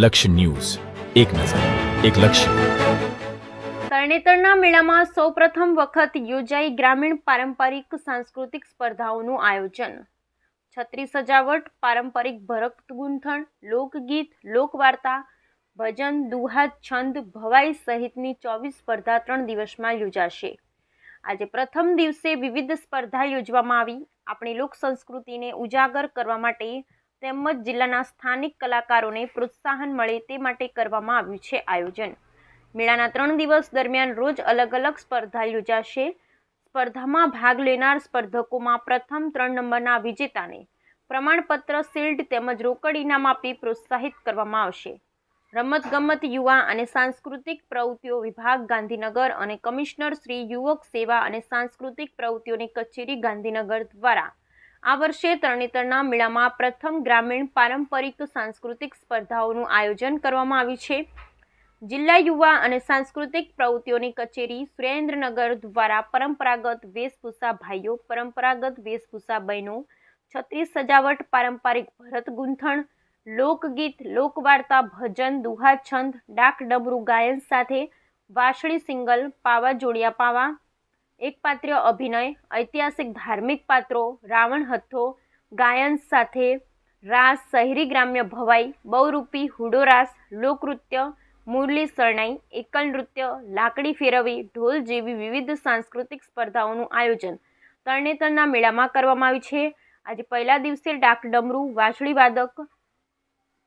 લક્ષ્ય ન્યૂઝ. એક નજર, એક લક્ષ્ય. તરણેતરના મેળામાં સૌપ્રથમ વખત યોજાઈ ગ્રામીણ પારંપરિક સાંસ્કૃતિક સ્પર્ધાઓનું આયોજન. છત્રી સજાવટ પારંપરિક ભરત ગુંથણ, લોકગીત, લોકવાર્તા, ભજન દુહા છંદ, ભવાઈ સહિતની ચોવીસ સ્પર્ધા ત્રણ દિવસમાં યોજાશે. આજે પ્રથમ દિવસે વિવિધ સ્પર્ધા યોજવામાં આવી. આપણી લોક સંસ્કૃતિને ઉજાગર કરવા માટે તેમજ જિલ્લાના સ્થાનિક કલાકારોને પ્રોત્સાહન મળે તે માટે કરવામાં આવ્યું છે આયોજન. મેળાના ત્રણ દિવસ દરમિયાન રોજ અલગ અલગ સ્પર્ધા યોજાશે. સ્પર્ધામાં ભાગ લેનાર સ્પર્ધકોમાં પ્રથમ ત્રણ નંબરના વિજેતાને પ્રમાણપત્ર, શિલ્ડ તેમજ રોકડ ઇનામ આપી પ્રોત્સાહિત કરવામાં આવશે. રમતગમત, યુવા અને સાંસ્કૃતિક પ્રવૃત્તિઓ વિભાગ, ગાંધીનગર અને કમિશનર શ્રી યુવક સેવા અને સાંસ્કૃતિક પ્રવૃત્તિઓની કચેરી ગાંધીનગર દ્વારા આ વર્ષે તરણેતરના મેળામાં પ્રથમ ગ્રામીણ પારંપરિક સાંસ્કૃતિક સ્પર્ધાઓનું આયોજન કરવામાં આવ્યું છે. જિલ્લા યુવા અને સાંસ્કૃતિક પ્રવૃત્તિઓની કચેરી સુરેન્દ્રનગર દ્વારા પરંપરાગત વેશભૂષા ભાઈઓ, પરંપરાગત વેશભૂષા બહેનો, છત્રીસ સજાવટ, પારંપરિક ભરત ગૂંથણ, લોકગીત, લોકવાર્તા, ભજન દુહા છંદ ડાક ડબરું ગાયન સાથે વાંસળી સિંગલ પાવા જોડિયા પાવા એકપાત્રીય અભિનય, ઐતિહાસિક ધાર્મિક પાત્રો, રાવણ હથ્થો, ગાયન સાથે રાસ, શહેરી ગ્રામ્ય ભવાઈ, બહુરૂપી હુડો રાસ, લોકનૃત્ય, મુરલી શરણાઈ, એકલ નૃત્ય, લાકડી ફેરવવી ઢોલ જેવી વિવિધ સાંસ્કૃતિક સ્પર્ધાઓનું આયોજન તરણેતરના મેળામાં કરવામાં આવ્યું છે. આજે પહેલા દિવસે ડાક ડમરૂ વાંસળી વાદક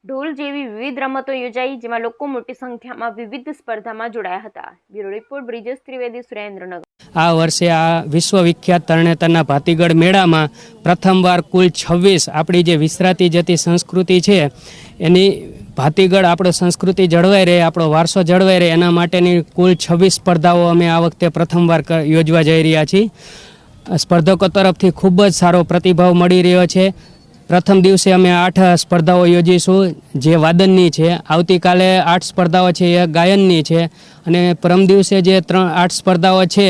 ઢોલ જેવી વિવિધ રમતો યોજાઈ, જેમાં લોકો મોટી સંખ્યામાં વિવિધ સ્પર્ધામાં જોડાયા હતા. Bureau report, Brijesh Trivedi, Surendranagar. આ વર્ષે આ વિશ્વવિખ્યાત તરણેતરના ભાતીગઢ મેળામાં પ્રથમવાર કુલ છવ્વીસ આપણી જે વિસરાતી જતી સંસ્કૃતિ છે, એની ભાતીગઢ આપણો સંસ્કૃતિ જળવાઈ રહે, આપણો વારસો જળવાઈ રહે, એના માટેની કુલ છવ્વીસ સ્પર્ધાઓ અમે આ વખતે પ્રથમવાર યોજવા જઈ રહ્યા છીએ. સ્પર્ધકો તરફથી ખૂબ જ સારો પ્રતિભાવ મળી રહ્યો છે. પ્રથમ દિવસે અમે આઠ સ્પર્ધાઓ યોજીશું. જે વાદનની છે, આવતીકાલે આઠ સ્પર્ધાઓ છે એ ગાયનની છે. અને પરમ દિવસે જે ત્રણ આઠ સ્પર્ધાઓ છે,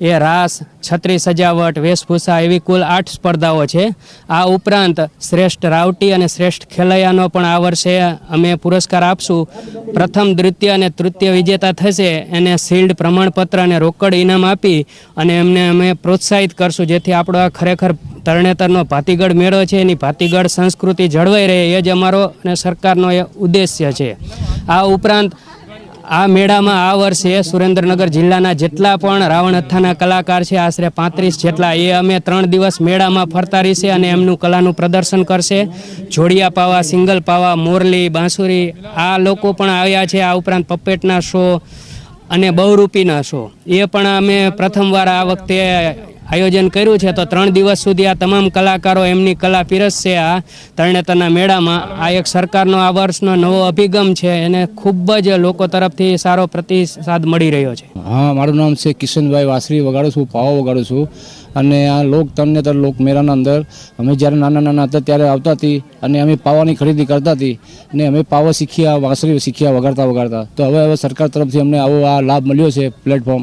એ રાસ છત્રી સજાવટ, વેશભૂષા એવી કુલ આઠ સ્પર્ધાઓ છે. આ ઉપરાંત શ્રેષ્ઠ રાવટી અને શ્રેષ્ઠ ખેલૈયાનો પણ આ વર્ષે અમે પુરસ્કાર આપશું. પ્રથમ, દ્વિતીય અને તૃતીય વિજેતા થશે, એને શિલ્ડ પ્રમાણપત્ર અને રોકડ ઇનામ આપી અને એમને અમે પ્રોત્સાહિત કરશું, જેથી આપણો આ ખરેખર તરણેતરનો ભાતીગઢ મેળો છે, એની ભાતીગઢ સંસ્કૃતિ જળવાઈ રહે, એ જ અમારો અને સરકારનો એ ઉદ્દેશ્ય છે. આ ઉપરાંત આ મેળામાં આ વર્ષે સુરેન્દ્રનગર જિલ્લાના જેટલા પણ રાવણ હથ્થાના કલાકાર છે, આશરે પાંત્રીસ જેટલા. એ અમે ત્રણ દિવસ મેળામાં ફરતા રહીશે અને એમનું કલાનું પ્રદર્શન કરશે. જોડિયા પાવા, સિંગલ પાવા, મોરલી, બાંસુરી, આ લોકો પણ આવ્યા છે. આ ઉપરાંત પપેટના શો અને બહુરૂપીના શો. એ પણ અમે પ્રથમવાર આ વખતે આયોજન કર્યું છે તો ત્રણ દિવસ સુધી આ તમામ કલાકારો એમની કલા પીરસશે. આ તરણેતરના મેળામાં આ એક સરકારનો આ વર્ષનો નવો અભિગમ છે. એને ખૂબ જ લોકો તરફથી સારો પ્રતિસાદ મળી રહ્યો છે. હા, મારું નામ છે કિશનભાઈ વાસરી. વગાડું છું, પાવો વગાડું છું. અને આ લોક તરણેતર લોક મેળાના અંદર, અમે જ્યારે નાના નાના હતા ત્યારે આવતા હતી અને અમે પાવાની ખરીદી કરતા હતી અને અમે પાવા શીખ્યા, વાંસળી શીખ્યા વગાડતા વગાડતા. તો હવે હવે સરકાર તરફથી અમને આવો આ લાભ મળ્યો છે પ્લેટફોર્મ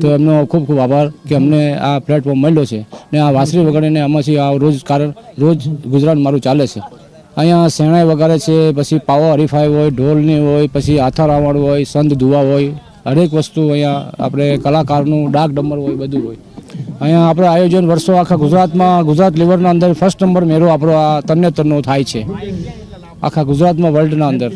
તો એમનો ખૂબ ખૂબ આભાર કે અમને આ પ્લેટફોર્મ મળ્યો છે ને આ વાંસળી વગાડીને આમાંથી આ રોજ કારણ રોજ ગુજરાત મારું ચાલે છે. અહીંયા શેણાઈ વગાડે છે, પછી પાવો હરીફાઈ હોય, ઢોલની હોય, પછી આથારાવણ રાવણ હોય, સંત ધુવા હોય, હરેક વસ્તુ અહીંયા આપણે કલાકારનું ડાક ડમર હોય, બધું હોય. અહીંયા આપણે આયોજન વર્ષો આખા ગુજરાતમાં, ગુજરાત લેવલના અંદર ફર્સ્ટ નંબર મેળો આપણો આ તરણેતરનો થાય છે. આખા ગુજરાતમાં વર્લ્ડના અંદર.